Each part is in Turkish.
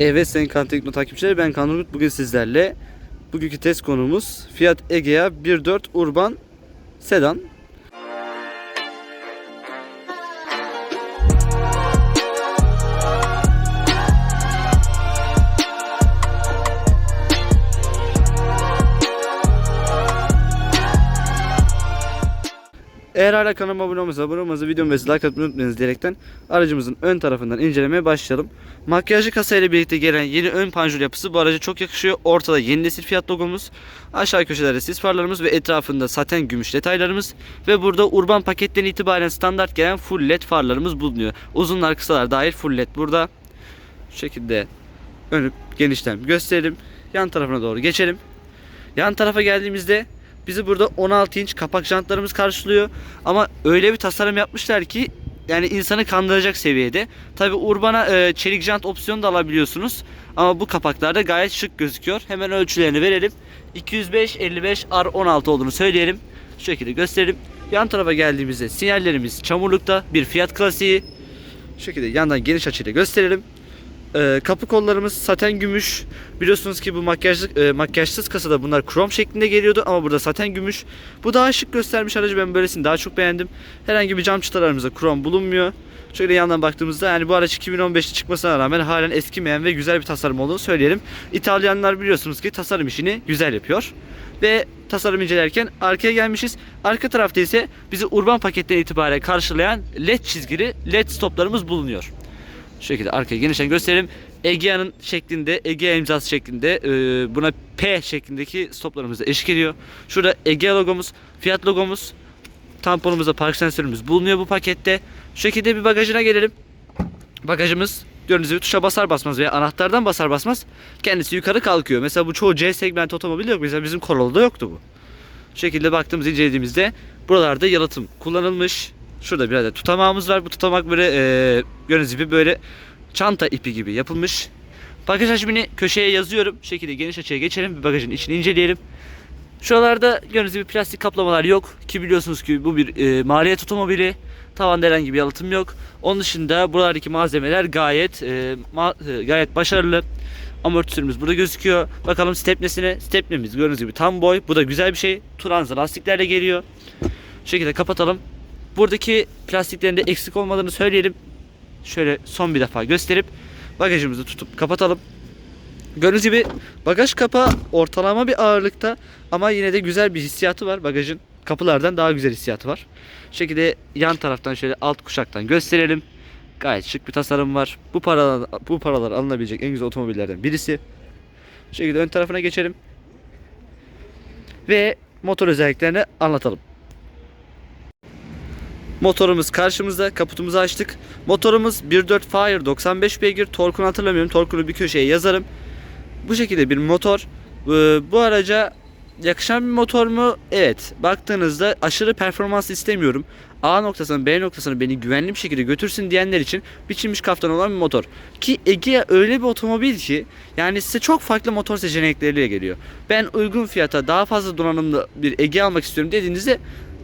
Evet sayın Kan Tekno takipçileri ben Kan Urgut. Bugün sizlerle bugünkü test konumuz Fiat Egea 1.4 Urban Sedan. Eğer hala kanalıma abone olmasanız abone olmanızı, videomu ve like atmayı unutmayınız diyerekten aracımızın ön tarafından incelemeye başlayalım. Makyajlı kasayla birlikte gelen yeni ön panjur yapısı bu araca çok yakışıyor. Ortada yeni nesil fiyat logomuz, aşağı köşelerde sis farlarımız ve etrafında saten gümüş detaylarımız ve burada urban paketten itibaren standart gelen full led farlarımız bulunuyor. Uzunlar kısalar dahil full led burada. Şu şekilde önü genişten gösterelim. Yan tarafına doğru geçelim. Yan tarafa geldiğimizde bizi burada 16 inç kapak jantlarımız karşılıyor. Ama öyle bir tasarım yapmışlar ki yani insanı kandıracak seviyede. Tabi Urban'a e, çelik jant opsiyonu da alabiliyorsunuz. Ama bu kapaklarda gayet şık gözüküyor. Hemen ölçülerini verelim. 205 55 R16 olduğunu söyleyelim. Şu şekilde gösterelim. Yan tarafa geldiğimizde sinyallerimiz çamurlukta bir Fiat klasiği. Şu şekilde yandan geniş açıyla gösterelim. Ee, kapı kollarımız saten gümüş. Biliyorsunuz ki bu makyajlı, e, makyajsız kasada bunlar krom şeklinde geliyordu ama burada saten gümüş. Bu daha şık göstermiş aracı ben böylesini daha çok beğendim. Herhangi bir cam çıtalarımızda krom bulunmuyor. Şöyle yandan baktığımızda yani bu araç 2015'te çıkmasına rağmen halen eskimeyen ve güzel bir tasarım olduğunu söyleyelim. İtalyanlar biliyorsunuz ki tasarım işini güzel yapıyor. Ve tasarım incelerken arkaya gelmişiz. Arka tarafta ise bizi urban paketten itibaren karşılayan led çizgili led stoplarımız bulunuyor. Şu şekilde arkaya genişten gösterelim. Egea'nın şeklinde, Egea imzası şeklinde e, buna P şeklindeki stoplarımız da eşlik ediyor. Şurada Egea logomuz, Fiat logomuz, tamponumuzda park sensörümüz bulunuyor bu pakette. Şu şekilde bir bagajına gelelim. Bagajımız gördüğünüz gibi tuşa basar basmaz veya anahtardan basar basmaz kendisi yukarı kalkıyor. Mesela bu çoğu C segment otomobil yok. Mesela bizim Corolla'da yoktu bu. Şu şekilde baktığımız incelediğimizde buralarda yalıtım kullanılmış. Şurada bir adet tutamağımız var. Bu tutamak böyle e, gördüğünüz gibi böyle çanta ipi gibi yapılmış. Bagaj hacmini köşeye yazıyorum. Şu şekilde geniş açıya geçelim. Bir bagajın içini inceleyelim. Şuralarda gördüğünüz gibi plastik kaplamalar yok. Ki biliyorsunuz ki bu bir e, maliyet otomobili. Tavanda herhangi bir yalıtım yok. Onun dışında buralardaki malzemeler gayet e, ma- e, gayet başarılı. Amortisörümüz burada gözüküyor. Bakalım stepnesine. Stepnemiz gördüğünüz gibi tam boy. Bu da güzel bir şey. Turanza lastiklerle geliyor. Şu şekilde kapatalım. Buradaki plastiklerin de eksik olmadığını söyleyelim. Şöyle son bir defa gösterip bagajımızı tutup kapatalım. Gördüğünüz gibi bagaj kapağı ortalama bir ağırlıkta ama yine de güzel bir hissiyatı var bagajın. Kapılardan daha güzel hissiyatı var. Şu şekilde yan taraftan şöyle alt kuşaktan gösterelim. Gayet şık bir tasarım var. Bu paralar bu paralar alınabilecek en güzel otomobillerden birisi. Şu şekilde ön tarafına geçelim. Ve motor özelliklerini anlatalım. Motorumuz karşımızda. Kaputumuzu açtık. Motorumuz 1.4 Fire 95 beygir. Torkunu hatırlamıyorum. Torkunu bir köşeye yazarım. Bu şekilde bir motor. Ee, Bu araca yakışan bir motor mu? Evet. Baktığınızda aşırı performans istemiyorum. A noktasından B noktasına beni güvenli bir şekilde götürsün diyenler için biçilmiş kaftan olan bir motor. Ki Egea öyle bir otomobil ki yani size çok farklı motor seçenekleriyle geliyor. Ben uygun fiyata daha fazla donanımlı bir Egea almak istiyorum dediğinizde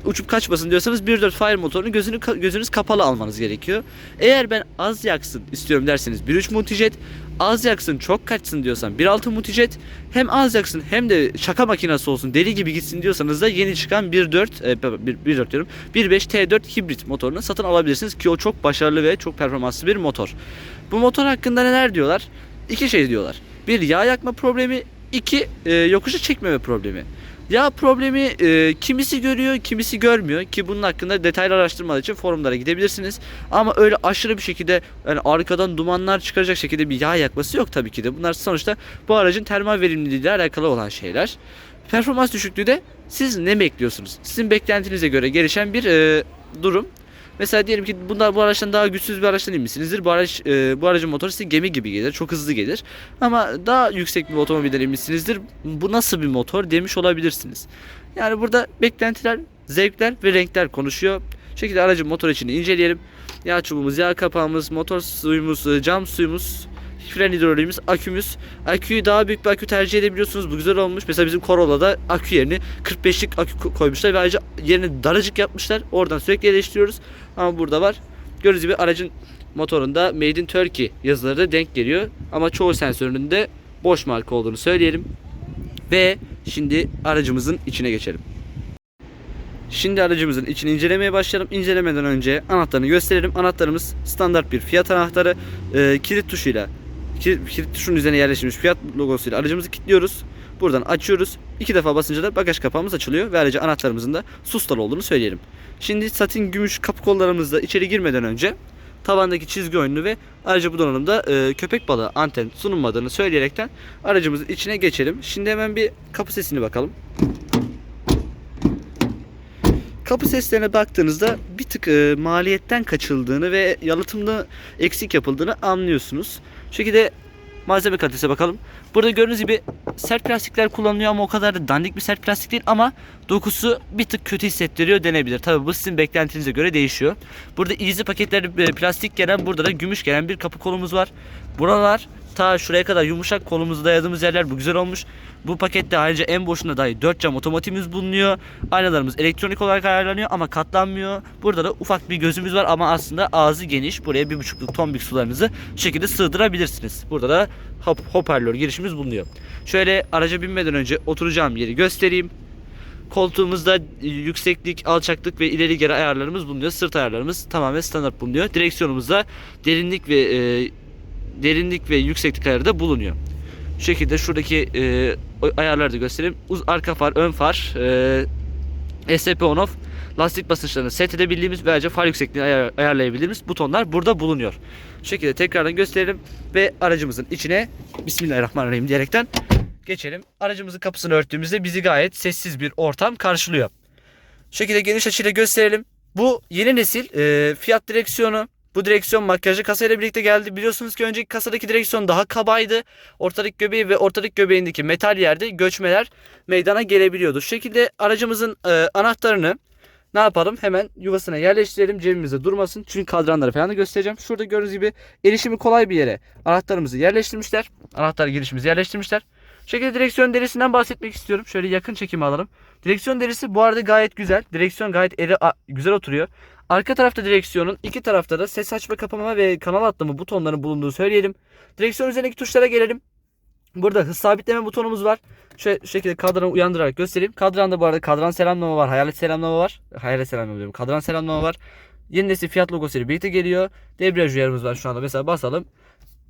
uçup kaçmasın diyorsanız 1.4 Fire motorunu gözünü, gözünüz kapalı almanız gerekiyor. Eğer ben az yaksın istiyorum derseniz 1.3 Multijet, az yaksın çok kaçsın diyorsan 1.6 Multijet, hem az yaksın hem de şaka makinesi olsun deli gibi gitsin diyorsanız da yeni çıkan 1.4 e, 1.4 diyorum 1.5 T4 hibrit motorunu satın alabilirsiniz ki o çok başarılı ve çok performanslı bir motor. Bu motor hakkında neler diyorlar? İki şey diyorlar. Bir yağ yakma problemi, iki e, yokuşu çekmeme problemi. Ya problemi e, kimisi görüyor, kimisi görmüyor ki bunun hakkında detaylı araştırmalar için forumlara gidebilirsiniz. Ama öyle aşırı bir şekilde yani arkadan dumanlar çıkaracak şekilde bir yağ yakması yok tabii ki de. Bunlar sonuçta bu aracın termal verimliliği ile alakalı olan şeyler. Performans düşüklüğü de siz ne bekliyorsunuz? Sizin beklentinize göre gelişen bir e, durum. Mesela diyelim ki bunlar bu araçtan daha güçsüz bir araçtan inmişsinizdir. Bu araç e, bu aracın motoru size gemi gibi gelir. Çok hızlı gelir. Ama daha yüksek bir otomobilden inmişsinizdir. Bu nasıl bir motor demiş olabilirsiniz. Yani burada beklentiler, zevkler ve renkler konuşuyor. Bu şekilde aracın motor içini inceleyelim. Yağ çubuğumuz, yağ kapağımız, motor suyumuz, e, cam suyumuz, fren hidroliğimiz, akümüz. Aküyü daha büyük bir akü tercih edebiliyorsunuz. Bu güzel olmuş. Mesela bizim Corolla'da akü yerini 45'lik akü ko- koymuşlar ve ayrıca yerini daracık yapmışlar. Oradan sürekli eleştiriyoruz. Ama burada var. Gördüğünüz gibi aracın motorunda Made in Turkey yazıları da denk geliyor. Ama çoğu sensörünün de boş marka olduğunu söyleyelim. Ve şimdi aracımızın içine geçelim. Şimdi aracımızın içini incelemeye başlayalım. İncelemeden önce anahtarını gösterelim. Anahtarımız standart bir fiyat anahtarı. Ee, kilit tuşuyla kilit, tuşunun üzerine yerleştirilmiş fiyat logosuyla aracımızı kilitliyoruz. Buradan açıyoruz. İki defa basınca da bagaj kapağımız açılıyor ve ayrıca anahtarımızın da sustalı olduğunu söyleyelim. Şimdi satin gümüş kapı kollarımızda içeri girmeden önce tavandaki çizgi oyununu ve ayrıca bu donanımda e, köpek balığı anten sunulmadığını söyleyerekten aracımızın içine geçelim. Şimdi hemen bir kapı sesini bakalım. Kapı seslerine baktığınızda bir tık e, maliyetten kaçıldığını ve yalıtımda eksik yapıldığını anlıyorsunuz. Şu şekilde malzeme kalitesine bakalım. Burada gördüğünüz gibi sert plastikler kullanılıyor ama o kadar da dandik bir sert plastik değil ama dokusu bir tık kötü hissettiriyor denebilir. Tabi bu sizin beklentinize göre değişiyor. Burada easy paketler e, plastik gelen burada da gümüş gelen bir kapı kolumuz var. Buralar ta şuraya kadar yumuşak kolumuzu dayadığımız yerler bu güzel olmuş. Bu pakette ayrıca en boşunda dahi 4 cam otomatikimiz bulunuyor. Aynalarımız elektronik olarak ayarlanıyor ama katlanmıyor. Burada da ufak bir gözümüz var ama aslında ağzı geniş. Buraya 1.5'luk tombik sularınızı bu şekilde sığdırabilirsiniz. Burada da hop, hoparlör girişimiz bulunuyor. Şöyle araca binmeden önce oturacağım yeri göstereyim. Koltuğumuzda yükseklik, alçaklık ve ileri geri ayarlarımız bulunuyor. Sırt ayarlarımız tamamen standart bulunuyor. Direksiyonumuzda derinlik ve e, derinlik ve yükseklik ayarı da bulunuyor. Şu şekilde şuradaki e, ayarları da göstereyim. Uz, arka far, ön far, e, SP on off, lastik basınçlarını set edebildiğimiz ve ayrıca far yüksekliğini ayar, ayarlayabildiğimiz butonlar burada bulunuyor. Şu şekilde tekrardan gösterelim ve aracımızın içine Bismillahirrahmanirrahim diyerekten geçelim. Aracımızın kapısını örttüğümüzde bizi gayet sessiz bir ortam karşılıyor. Şu şekilde geniş açıyla gösterelim. Bu yeni nesil e, fiyat direksiyonu. Bu direksiyon makyajlı kasayla birlikte geldi. Biliyorsunuz ki önceki kasadaki direksiyon daha kabaydı. Ortalık göbeği ve ortalık göbeğindeki metal yerde göçmeler meydana gelebiliyordu. Şu şekilde aracımızın e, anahtarını ne yapalım? Hemen yuvasına yerleştirelim. Cebimizde durmasın. Çünkü kadranları falan da göstereceğim. Şurada gördüğünüz gibi erişimi kolay bir yere anahtarımızı yerleştirmişler. Anahtar girişimizi yerleştirmişler. Şu şekilde direksiyon derisinden bahsetmek istiyorum. Şöyle yakın çekimi alalım. Direksiyon derisi bu arada gayet güzel. Direksiyon gayet eri güzel oturuyor. Arka tarafta direksiyonun iki tarafta da ses açma kapama ve kanal atlama butonlarının bulunduğunu söyleyelim. Direksiyon üzerindeki tuşlara gelelim. Burada hız sabitleme butonumuz var. Şu şekilde kadranı uyandırarak göstereyim. Kadranda bu arada kadran selamlama var. Hayalet selamlama var. Hayalet selamlama diyorum. Kadran selamlama var. Yeni nesil fiyat logosuyla birlikte geliyor. Debriyaj uyarımız var şu anda. Mesela basalım.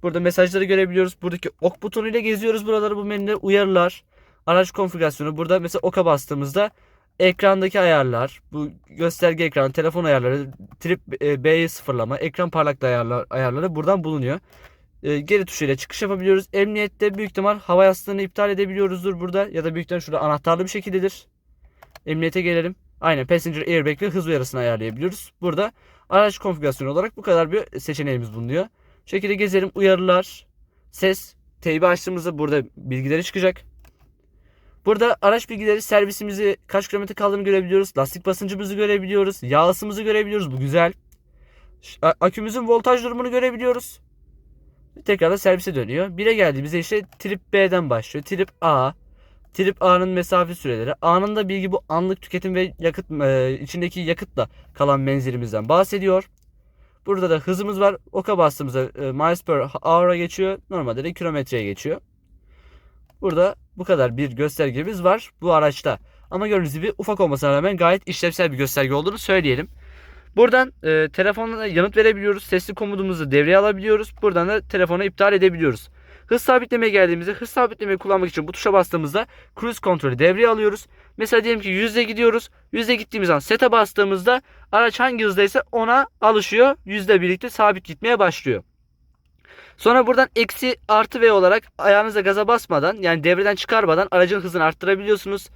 Burada mesajları görebiliyoruz. Buradaki ok butonuyla geziyoruz buraları. Bu menüler uyarılar. Araç konfigürasyonu. Burada mesela oka bastığımızda ekrandaki ayarlar, bu gösterge ekranı, telefon ayarları, trip e, B'yi sıfırlama, ekran parlaklığı ayarlar, ayarları buradan bulunuyor. E, geri tuşuyla çıkış yapabiliyoruz. Emniyette büyük ihtimal hava yastığını iptal edebiliyoruzdur burada ya da büyük ihtimal şurada anahtarlı bir şekildedir. Emniyete gelelim. Aynen passenger airbag ve hız uyarısını ayarlayabiliyoruz. Burada araç konfigürasyonu olarak bu kadar bir seçeneğimiz bulunuyor. Şu şekilde gezelim. Uyarılar, ses, teybi açtığımızda burada bilgileri çıkacak. Burada araç bilgileri servisimizi kaç kilometre kaldığını görebiliyoruz. Lastik basıncımızı görebiliyoruz. Yağ ısımızı görebiliyoruz. Bu güzel. Akümüzün voltaj durumunu görebiliyoruz. Tekrar da servise dönüyor. 1'e geldiğimizde işte trip B'den başlıyor. Trip A. Trip A'nın mesafe süreleri. A'nın da bilgi bu anlık tüketim ve yakıt e, içindeki yakıtla kalan menzilimizden bahsediyor. Burada da hızımız var. Oka bastığımızda e, miles per hour'a geçiyor. Normalde de kilometreye geçiyor. Burada bu kadar bir göstergemiz var bu araçta. Ama gördüğünüz gibi ufak olmasına rağmen gayet işlevsel bir gösterge olduğunu söyleyelim. Buradan e, telefonla yanıt verebiliyoruz. Sesli komutumuzu devreye alabiliyoruz. Buradan da telefonu iptal edebiliyoruz. Hız sabitlemeye geldiğimizde hız sabitlemeyi kullanmak için bu tuşa bastığımızda cruise kontrolü devreye alıyoruz. Mesela diyelim ki yüzde gidiyoruz. Yüzde gittiğimiz an sete bastığımızda araç hangi hızdaysa ona alışıyor. Yüzde birlikte sabit gitmeye başlıyor. Sonra buradan eksi artı V olarak ayağınıza gaza basmadan yani devreden çıkarmadan aracın hızını arttırabiliyorsunuz.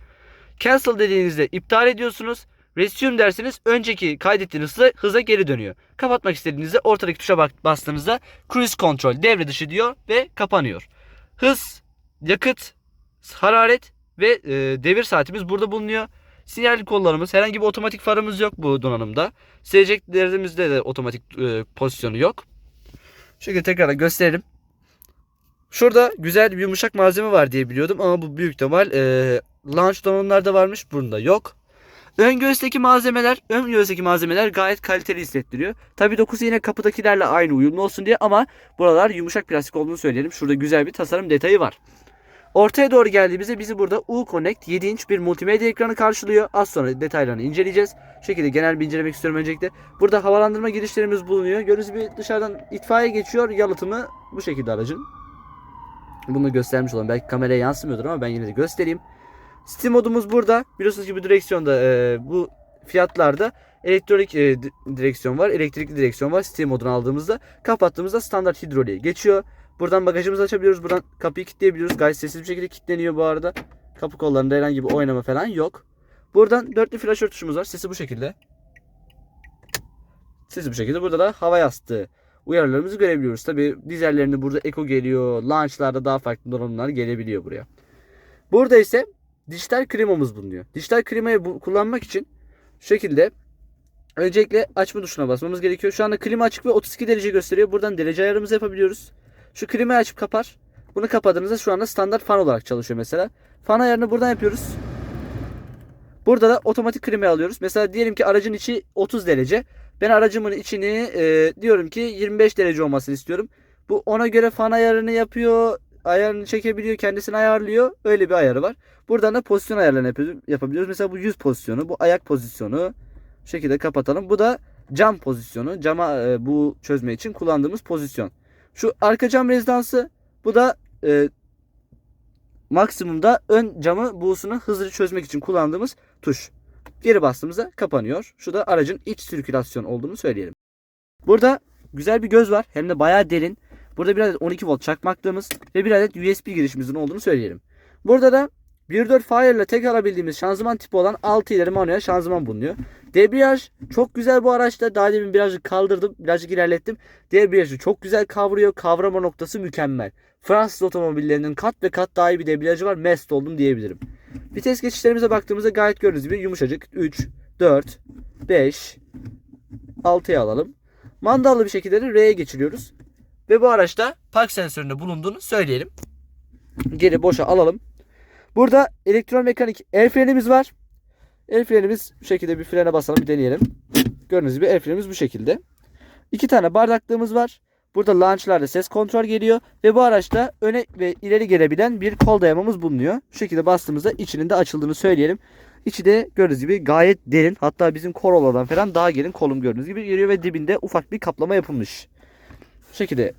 Cancel dediğinizde iptal ediyorsunuz. Resume derseniz önceki kaydettiğiniz hıza, hıza geri dönüyor. Kapatmak istediğinizde ortadaki tuşa bastığınızda cruise control devre dışı diyor ve kapanıyor. Hız, yakıt, hararet ve e, devir saatimiz burada bulunuyor. Sinyal kollarımız herhangi bir otomatik farımız yok bu donanımda. Sileceklerimizde de otomatik e, pozisyonu yok. Şekilde tekrar gösterelim. Şurada güzel bir yumuşak malzeme var diye biliyordum ama bu büyük ihtimal e, launch donanımlarda varmış. Bunda yok. Ön göğüsteki malzemeler, ön göğüsteki malzemeler gayet kaliteli hissettiriyor. Tabii dokusu yine kapıdakilerle aynı uyumlu olsun diye ama buralar yumuşak plastik olduğunu söyleyelim. Şurada güzel bir tasarım detayı var. Ortaya doğru geldiğimizde bizi burada U-Connect 7 inç bir multimedya ekranı karşılıyor. Az sonra detaylarını inceleyeceğiz. Şu şekilde genel bir incelemek istiyorum öncelikle. Burada havalandırma girişlerimiz bulunuyor. Gördüğünüz gibi dışarıdan itfaiye geçiyor. Yalıtımı bu şekilde aracın. Bunu göstermiş olalım. Belki kameraya yansımıyordur ama ben yine de göstereyim. Steam modumuz burada. Biliyorsunuz ki bu direksiyonda e, bu fiyatlarda elektronik e, di- direksiyon var. Elektrikli direksiyon var. Steam modunu aldığımızda kapattığımızda standart hidroliğe geçiyor. Buradan bagajımızı açabiliyoruz. Buradan kapıyı kilitleyebiliyoruz. Gayet sessiz bir şekilde kilitleniyor bu arada. Kapı kollarında herhangi bir oynama falan yok. Buradan dörtlü flaşör tuşumuz var. Sesi bu şekilde. Sesi bu şekilde. Burada da hava yastığı uyarılarımızı görebiliyoruz. Tabi dizellerinde burada Eco geliyor. Launchlarda daha farklı donanımlar gelebiliyor buraya. Burada ise dijital klimamız bulunuyor. Dijital klimayı bu- kullanmak için şu şekilde öncelikle açma tuşuna basmamız gerekiyor. Şu anda klima açık ve 32 derece gösteriyor. Buradan derece ayarımızı yapabiliyoruz. Şu klimayı açıp kapar. Bunu kapadığınızda şu anda standart fan olarak çalışıyor mesela. Fan ayarını buradan yapıyoruz. Burada da otomatik klimayı alıyoruz. Mesela diyelim ki aracın içi 30 derece. Ben aracımın içini e, diyorum ki 25 derece olmasını istiyorum. Bu ona göre fan ayarını yapıyor. Ayarını çekebiliyor. Kendisini ayarlıyor. Öyle bir ayarı var. Buradan da pozisyon ayarlarını yapabiliyoruz. Mesela bu yüz pozisyonu. Bu ayak pozisyonu. Şu şekilde kapatalım. Bu da cam pozisyonu. Cama e, bu çözme için kullandığımız pozisyon. Şu arka cam rezidansı. Bu da e, maksimumda ön camı buğusunu hızlı çözmek için kullandığımız tuş. Geri bastığımızda kapanıyor. Şu da aracın iç sirkülasyon olduğunu söyleyelim. Burada güzel bir göz var. Hem de bayağı derin. Burada bir adet 12 volt çakmaklığımız ve bir adet USB girişimizin olduğunu söyleyelim. Burada da 1.4 Fire ile tek alabildiğimiz şanzıman tipi olan 6 ileri manuel şanzıman bulunuyor. Debriyaj çok güzel bu araçta. Daha demin birazcık kaldırdım. Birazcık ilerlettim. Debriyajı çok güzel kavruyor. Kavrama noktası mükemmel. Fransız otomobillerinin kat ve kat daha iyi bir debriyajı var. Mest oldum diyebilirim. Vites geçişlerimize baktığımızda gayet gördüğünüz gibi yumuşacık. 3, 4, 5, 6'ya alalım. Mandallı bir şekilde de R'ye geçiriyoruz. Ve bu araçta park sensöründe bulunduğunu söyleyelim. Geri boşa alalım. Burada elektromekanik el frenimiz var. El frenimiz bu şekilde bir frene basalım bir deneyelim. Gördüğünüz gibi el frenimiz bu şekilde. İki tane bardaklığımız var. Burada launchlarda ses kontrol geliyor ve bu araçta öne ve ileri gelebilen bir kol dayamamız bulunuyor. Şu şekilde bastığımızda içinin de açıldığını söyleyelim. İçi de gördüğünüz gibi gayet derin. Hatta bizim Corolla'dan falan daha derin kolum gördüğünüz gibi geliyor ve dibinde ufak bir kaplama yapılmış. Bu şekilde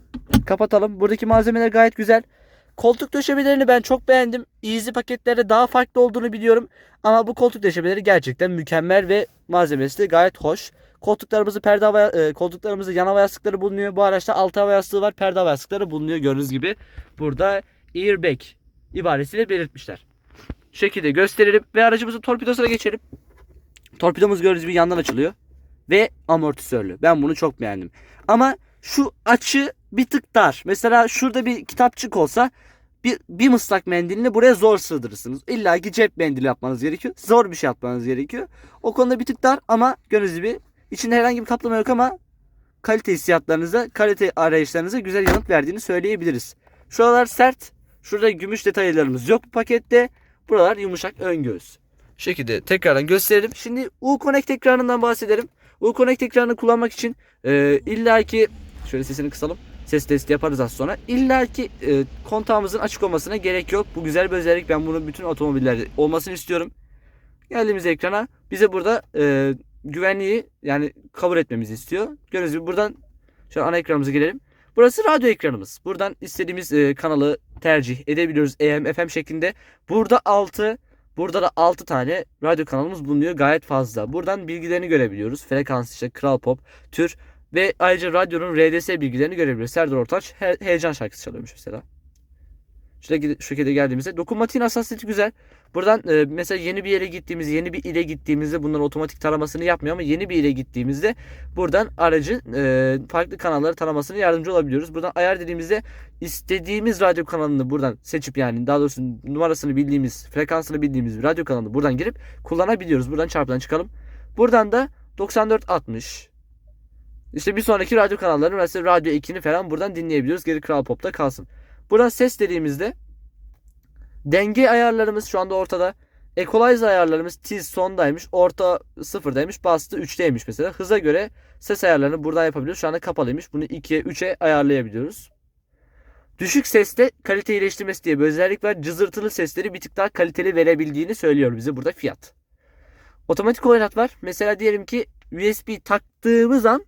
kapatalım. Buradaki malzemeler gayet güzel. Koltuk döşemelerini ben çok beğendim. Easy paketlerde daha farklı olduğunu biliyorum. Ama bu koltuk döşemeleri gerçekten mükemmel ve malzemesi de gayet hoş. Koltuklarımızı perde hava, e, koltuklarımızda yan hava yastıkları bulunuyor. Bu araçta alt hava yastığı var. Perde hava yastıkları bulunuyor gördüğünüz gibi. Burada airbag ibaresiyle belirtmişler. Şu şekilde gösterelim ve aracımızın torpidosuna geçelim. Torpidomuz gördüğünüz gibi yandan açılıyor. Ve amortisörlü. Ben bunu çok beğendim. Ama şu açı bir tık dar. Mesela şurada bir kitapçık olsa bir, bir mıslak mendilini buraya zor sığdırırsınız. İlla ki cep mendili yapmanız gerekiyor. Zor bir şey yapmanız gerekiyor. O konuda bir tık dar ama gördüğünüz gibi içinde herhangi bir kaplama yok ama kalite hissiyatlarınıza, kalite arayışlarınıza güzel yanıt verdiğini söyleyebiliriz. Şuralar sert. Şurada gümüş detaylarımız yok bu pakette. Buralar yumuşak ön göğüs. Şekilde tekrardan gösterelim. Şimdi U-Connect ekranından bahsedelim. U-Connect ekranını kullanmak için e, illaki şöyle sesini kısalım. Ses testi yaparız az sonra. İlla ki e, kontağımızın açık olmasına gerek yok. Bu güzel bir özellik. Ben bunu bütün otomobillerde olmasını istiyorum. Geldiğimiz ekrana bize burada e, güvenliği yani kabul etmemizi istiyor. Gördüğünüz gibi buradan şöyle ana ekranımıza gelelim. Burası radyo ekranımız. Buradan istediğimiz e, kanalı tercih edebiliyoruz. AM, FM şeklinde. Burada 6, burada da 6 tane radyo kanalımız bulunuyor. Gayet fazla. Buradan bilgilerini görebiliyoruz. Frekans işte Kral Pop, tür ve ayrıca radyonun RDS bilgilerini görebiliyoruz. Serdar Ortaç he- heyecan şarkısı çalıyormuş mesela. Şöyle şu şekilde geldiğimizde dokunmatiğin hassasiyeti güzel. Buradan e, mesela yeni bir yere gittiğimizde, yeni bir ile gittiğimizde bunların otomatik taramasını yapmıyor ama yeni bir ile gittiğimizde buradan aracın e, farklı kanalları taramasına yardımcı olabiliyoruz. Buradan ayar dediğimizde istediğimiz radyo kanalını buradan seçip yani daha doğrusu numarasını bildiğimiz, frekansını bildiğimiz bir radyo kanalını buradan girip kullanabiliyoruz. Buradan çarpıdan çıkalım. Buradan da 9460 işte bir sonraki radyo kanalları mesela Radyo 2'ni falan buradan dinleyebiliyoruz. Geri Kral Pop'ta kalsın. Buradan ses dediğimizde denge ayarlarımız şu anda ortada. Equalizer ayarlarımız tiz sondaymış. Orta sıfırdaymış. Bastı 3'teymiş mesela. Hıza göre ses ayarlarını buradan yapabiliyoruz. Şu anda kapalıymış. Bunu 2'ye 3'e ayarlayabiliyoruz. Düşük sesle kalite iyileştirmesi diye bir özellik var. Cızırtılı sesleri bir tık daha kaliteli verebildiğini söylüyor bize burada fiyat. Otomatik oynat var. Mesela diyelim ki USB taktığımız an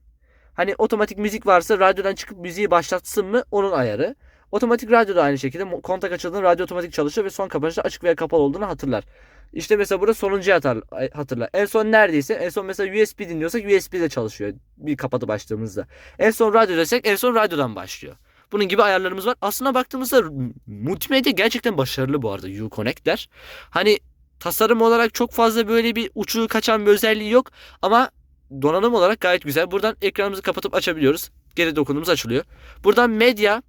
hani otomatik müzik varsa radyodan çıkıp müziği başlatsın mı onun ayarı. Otomatik radyo da aynı şekilde kontak açıldığında radyo otomatik çalışır ve son kapanışta açık veya kapalı olduğunu hatırlar. İşte mesela burada sonuncuyu atar, ay- hatırlar. En son neredeyse en son mesela USB dinliyorsak USB de çalışıyor bir kapatıp açtığımızda. En son radyo desek en son radyodan başlıyor. Bunun gibi ayarlarımız var. Aslına baktığımızda multimedya gerçekten başarılı bu arada Uconnect'ler. Hani tasarım olarak çok fazla böyle bir uçuğu kaçan bir özelliği yok ama donanım olarak gayet güzel. Buradan ekranımızı kapatıp açabiliyoruz. Geri dokunduğumuz açılıyor. Buradan medya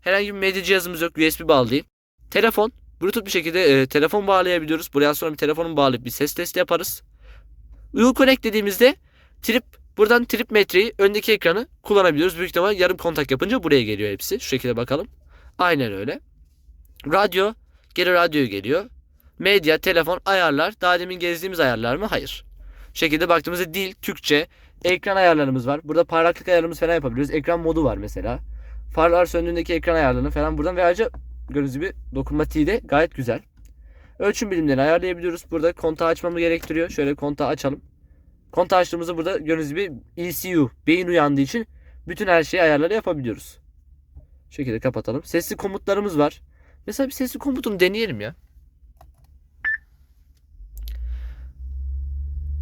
herhangi bir medya cihazımız yok. USB bağlı. Telefon Bluetooth bir şekilde e, telefon bağlayabiliyoruz. Buraya sonra bir telefonun bağlayıp bir ses testi yaparız. Uconnect dediğimizde trip buradan trip metreyi öndeki ekranı kullanabiliyoruz. Büyük ihtimal yarım kontak yapınca buraya geliyor hepsi. Şu şekilde bakalım. Aynen öyle. Radyo geri radyo geliyor. Medya, telefon, ayarlar. Daha demin gezdiğimiz ayarlar mı? Hayır. Şekilde baktığımızda dil, Türkçe, ekran ayarlarımız var. Burada parlaklık ayarlarımız falan yapabiliyoruz. Ekran modu var mesela. Farlar söndüğündeki ekran ayarlarını falan buradan ve ayrıca gördüğünüz gibi dokunmatiği de gayet güzel. Ölçüm birimlerini ayarlayabiliyoruz. Burada kontağı açmamı gerektiriyor. Şöyle kontağı açalım. Kontağı açtığımızda burada gördüğünüz gibi ECU, beyin uyandığı için bütün her şeyi ayarları yapabiliyoruz. Şu şekilde kapatalım. Sesli komutlarımız var. Mesela bir sesli komutunu deneyelim ya.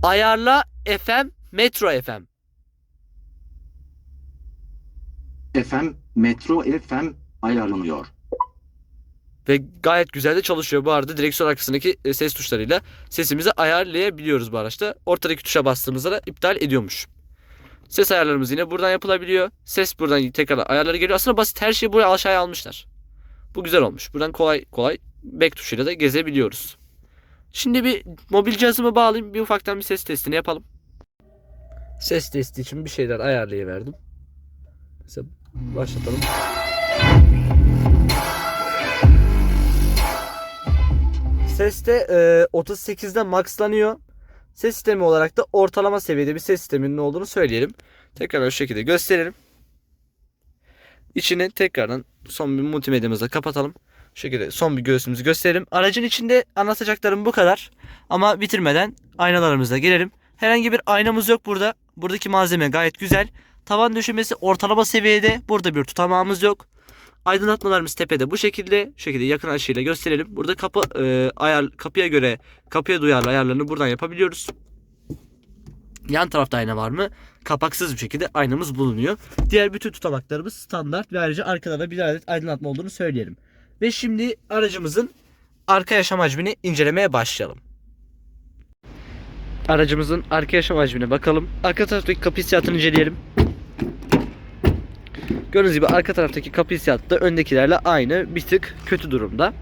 Ayarla FM, Metro FM. FM, Metro FM ayarlanıyor. Ve gayet güzel de çalışıyor. Bu arada direksiyon arkasındaki e, ses tuşlarıyla sesimizi ayarlayabiliyoruz bu araçta. Ortadaki tuşa bastığımızda da iptal ediyormuş. Ses ayarlarımız yine buradan yapılabiliyor. Ses buradan tekrar ayarları geliyor. Aslında basit her şeyi buraya aşağıya almışlar. Bu güzel olmuş. Buradan kolay kolay back tuşuyla da gezebiliyoruz. Şimdi bir mobil cihazımı bağlayayım. Bir ufaktan bir ses testini yapalım. Ses testi için bir şeyler ayarlayıverdim. Mesela başlatalım. Seste e, 38'de maxlanıyor. Ses sistemi olarak da ortalama seviyede bir ses sisteminin olduğunu söyleyelim. Tekrar şu şekilde gösterelim. İçini tekrardan son bir multimedyamızla kapatalım. Şekilde son bir göğsümüzü gösterelim. Aracın içinde anlatacaklarım bu kadar. Ama bitirmeden aynalarımıza gelelim. Herhangi bir aynamız yok burada. Buradaki malzeme gayet güzel. Tavan döşemesi ortalama seviyede. Burada bir tutamağımız yok. Aydınlatmalarımız tepede bu şekilde. Şu şekilde yakın açıyla gösterelim. Burada kapı e, ayar kapıya göre kapıya duyarlı ayarlarını buradan yapabiliyoruz. Yan tarafta ayna var mı? Kapaksız bir şekilde aynamız bulunuyor. Diğer bütün tutamaklarımız standart ve ayrıca arkada da bir adet aydınlatma olduğunu söyleyelim. Ve şimdi aracımızın arka yaşam hacmini incelemeye başlayalım. Aracımızın arka yaşam hacmine bakalım. Arka taraftaki kapı hissiyatını inceleyelim. Gördüğünüz gibi arka taraftaki kapı hissiyatı da öndekilerle aynı bir tık kötü durumda.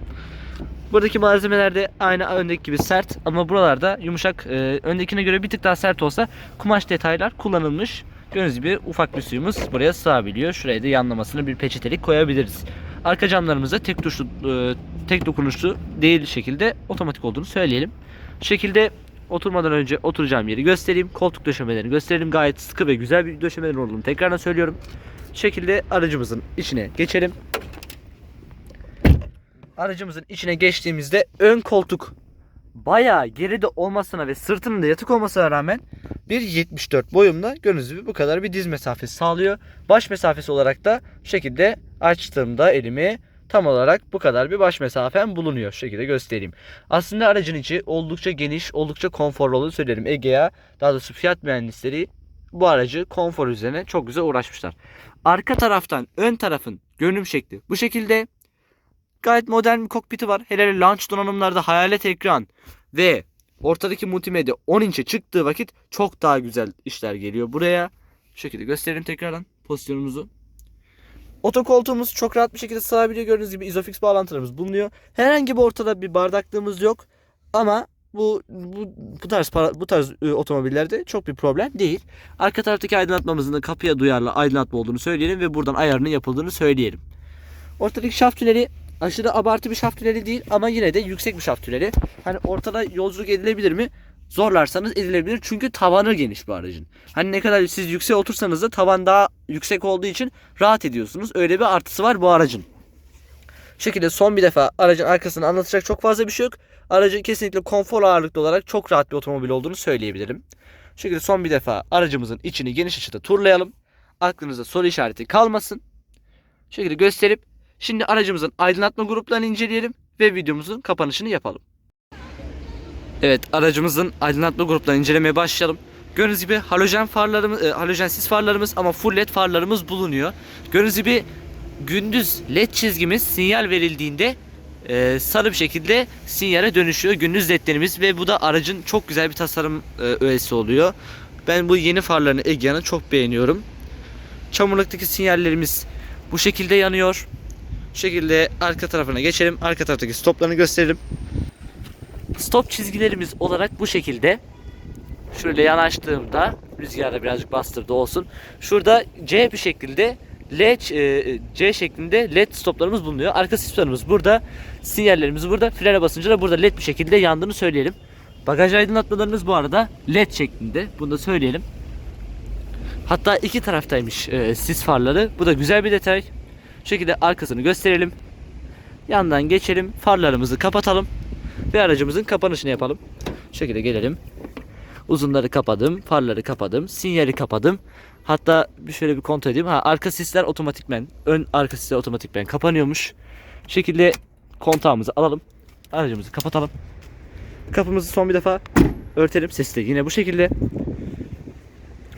Buradaki malzemeler de aynı öndeki gibi sert ama buralarda yumuşak e, öndekine göre bir tık daha sert olsa kumaş detaylar kullanılmış. Gördüğünüz gibi ufak bir suyumuz buraya sığabiliyor. Şuraya da yanlamasını bir peçetelik koyabiliriz. Arka camlarımızda tek tuşlu e, tek dokunuşlu değil şekilde otomatik olduğunu söyleyelim. Şekilde oturmadan önce oturacağım yeri göstereyim. Koltuk döşemelerini gösterelim. Gayet sıkı ve güzel bir döşemeler olduğunu tekrardan söylüyorum. Şekilde aracımızın içine geçelim. Aracımızın içine geçtiğimizde ön koltuk bayağı geride olmasına ve sırtının da yatık olmasına rağmen 1.74 boyumda gördüğünüz gibi bu kadar bir diz mesafesi sağlıyor. Baş mesafesi olarak da şu şekilde açtığımda elimi tam olarak bu kadar bir baş mesafem bulunuyor. Şu şekilde göstereyim. Aslında aracın içi oldukça geniş, oldukça konforlu olduğunu söylerim. Egea daha doğrusu fiyat mühendisleri bu aracı konfor üzerine çok güzel uğraşmışlar. Arka taraftan ön tarafın görünüm şekli bu şekilde. Gayet modern bir kokpiti var. Hele hele launch donanımlarda hayalet ekran ve ortadaki multimedya 10 inçe çıktığı vakit çok daha güzel işler geliyor buraya. Şu şekilde gösterelim tekrardan pozisyonumuzu. Oto koltuğumuz çok rahat bir şekilde sığabiliyor. Gördüğünüz gibi Isofix bağlantılarımız bulunuyor. Herhangi bir ortada bir bardaklığımız yok. Ama bu bu, bu tarz para, bu tarz e, otomobillerde çok bir problem değil. Arka taraftaki aydınlatmamızın da kapıya duyarlı aydınlatma olduğunu söyleyelim ve buradan ayarının yapıldığını söyleyelim. Ortadaki şaft tüneli aşırı abartı bir şaft tüneli değil ama yine de yüksek bir şaft tüneli. Hani ortada yolculuk edilebilir mi? Zorlarsanız edilebilir çünkü tavanı geniş bu aracın. Hani ne kadar siz yükseğe otursanız da tavan daha yüksek olduğu için rahat ediyorsunuz. Öyle bir artısı var bu aracın. Şu şekilde son bir defa aracın arkasını anlatacak çok fazla bir şey yok. Aracın kesinlikle konfor ağırlıklı olarak çok rahat bir otomobil olduğunu söyleyebilirim. Şu şekilde son bir defa aracımızın içini geniş açıda turlayalım. Aklınızda soru işareti kalmasın. Şu şekilde gösterip şimdi aracımızın aydınlatma gruplarını inceleyelim ve videomuzun kapanışını yapalım. Evet aracımızın aydınlatma gruplarını incelemeye başlayalım. Gördüğünüz gibi halojen farlarımız, e, halojensiz farlarımız ama full led farlarımız bulunuyor. Gördüğünüz gibi gündüz led çizgimiz sinyal verildiğinde e, sarı bir şekilde sinyale dönüşüyor gündüz ledlerimiz ve bu da aracın çok güzel bir tasarım e, öğesi oluyor. Ben bu yeni farlarını Egea'nın çok beğeniyorum. Çamurluktaki sinyallerimiz bu şekilde yanıyor. Şekilde arka tarafına geçelim. Arka taraftaki stoplarını gösterelim. Stop çizgilerimiz olarak bu şekilde. Şöyle yanaştığımda rüzgarda birazcık bastırdı olsun. Şurada C bir şekilde L e, C şeklinde led stoplarımız bulunuyor. Arka sislerimiz burada. Sinyallerimiz burada. Frene basınca da burada led bir şekilde yandığını söyleyelim. Bagaj aydınlatmalarımız bu arada led şeklinde. Bunu da söyleyelim. Hatta iki taraftaymış e, sis farları. Bu da güzel bir detay. Şekilde arkasını gösterelim. Yandan geçelim. Farlarımızı kapatalım. Ve aracımızın kapanışını yapalım. Şu şekilde gelelim. Uzunları kapadım. Farları kapadım. Sinyali kapadım. Hatta bir şöyle bir kontrol edeyim. Ha, arka sisler otomatikmen. Ön arka sisler otomatikmen kapanıyormuş. Şekilde kontağımızı alalım. Aracımızı kapatalım. Kapımızı son bir defa örtelim. Sesi yine bu şekilde.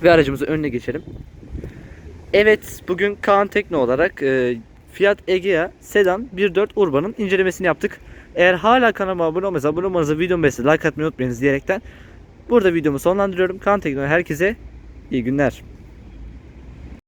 Ve aracımızın önüne geçelim. Evet bugün Kaan Tekno olarak e, Fiat Egea Sedan 1.4 Urban'ın incelemesini yaptık. Eğer hala kanalıma abone olmayınız, abone olmanızı, videomu beğenirseniz like atmayı unutmayınız diyerekten burada videomu sonlandırıyorum. Kaan Tekno herkese iyi günler.